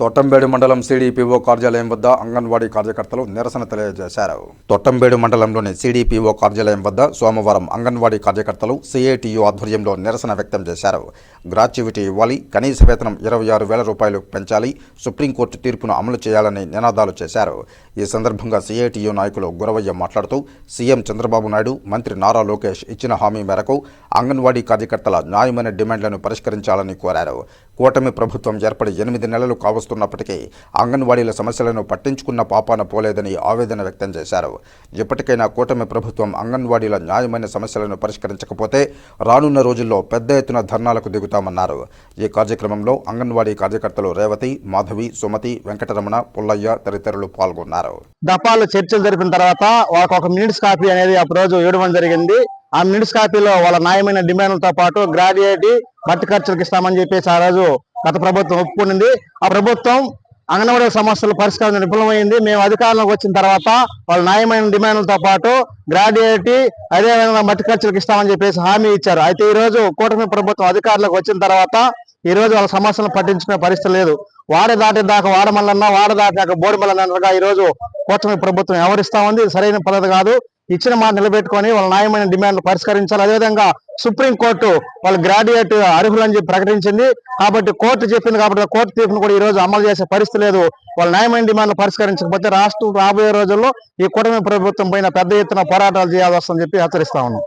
తొట్టంబేడు మండలం సిడిపిఓ కార్యాలయం వద్ద అంగన్వాడీ కార్యకర్తలు నిరసన తెలియజేశారు. తొట్టంబేడు మండలంలోని సిడిపిఓ కార్యాలయం వద్ద సోమవారం అంగన్వాడీ కార్యకర్తలు సిఐటియు ఆధ్వర్యంలో నిరసన వ్యక్తం చేశారు. గ్రాట్యువిటీ ఇవ్వాలి కనీస వేతనం ఇరవై ఆరు వేల రూపాయలు పెంచాలి సుప్రీంకోర్టు తీర్పును అమలు చేయాలని నినాదాలు చేశారు. ఈ సందర్భంగా సిఐటియు నాయకులు గురవయ్య మాట్లాడుతూ సీఎం చంద్రబాబు నాయుడు మంత్రి నారా లోకేష్ ఇచ్చిన హామీ మేరకు అంగన్వాడీ కార్యకర్తల న్యాయమైన డిమాండ్లను పరిష్కరించాలని కోరారు. కూటమి ప్రభుత్వం ఏర్పడి ఎనిమిది నెలలు కావస్తున్నప్పటికీ అంగన్వాడీల సమస్యలను పట్టించుకున్న పాపాన పోలేదని ఆవేదన వ్యక్తం చేశారు. ఇప్పటికైనా కూటమి ప్రభుత్వం అంగన్వాడీల న్యాయమైన సమస్యలను పరిష్కరించకపోతే రానున్న రోజుల్లో పెద్ద ఎత్తున ధర్నాలకు దిగుతామన్నారు. ఈ కార్యక్రమంలో అంగన్వాడీ కార్యకర్తలు రేవతి మాధవి సుమతి వెంకటరమణ పుల్లయ్య తదితరులు పాల్గొన్నారు. దపాలు చర్చలు జరిపిన తర్వాత ఒక మినిట్స్ కాపీ అనేది ఆ రోజు ఇవ్వడం జరిగింది. ఆ మినిట్స్ కాపీలో వాళ్ళ న్యాయమైన డిమాండ్లతో పాటు గ్రాడ్యుయేట్ మట్టి ఖర్చులకు ఇస్తామని చెప్పేసి ఆ రోజు గత ప్రభుత్వం ఒప్పుకునింది. ఆ ప్రభుత్వం అంగన్వాడీ సమస్యల పరిష్కారం విఫలమైంది మేము అధికారంలోకి వచ్చిన తర్వాత వాళ్ళ న్యాయమైన డిమాండ్లతో పాటు గ్రాడ్యుయేట్ అదేవిధంగా మట్టి ఖర్చులకు ఇస్తామని చెప్పేసి హామీ ఇచ్చారు. అయితే ఈ రోజు కూటమి ప్రభుత్వం అధికారంలోకి వచ్చిన తర్వాత ఈ రోజు వాళ్ళ సమస్యలను పట్టించుకునే పరిస్థితి లేదు. వాడ దాటి దాకా వాడమల్లన్నా వాడ దాటాక బోడిమల్లన్నగా ఈ రోజు కూటమి ప్రభుత్వం ఎవరిస్తా ఉంది. సరైన పద్ధతి కాదు. ఇచ్చిన మాట నిలబెట్టుకొని వాళ్ళ న్యాయమైన డిమాండ్లు పరిష్కరించాలి. అదేవిధంగా సుప్రీం కోర్టు వాళ్ళు గ్రాడ్యుయేట్ అర్హులని చెప్పి ప్రకటించింది. కాబట్టి కోర్టు చెప్పింది కాబట్టి కోర్టు తీర్పును కూడా ఈ రోజు అమలు చేసే పరిస్థితి లేదు. వాళ్ళ న్యాయమైన డిమాండ్లు పరిష్కరించకపోతే రాష్ట్రం రాబోయే రోజుల్లో ఈ కూటమి ప్రభుత్వం పైన పెద్ద ఎత్తున పోరాటాలు చేయాల్సి వస్తుందని చెప్పి హెచ్చరిస్తా ఉన్నాం.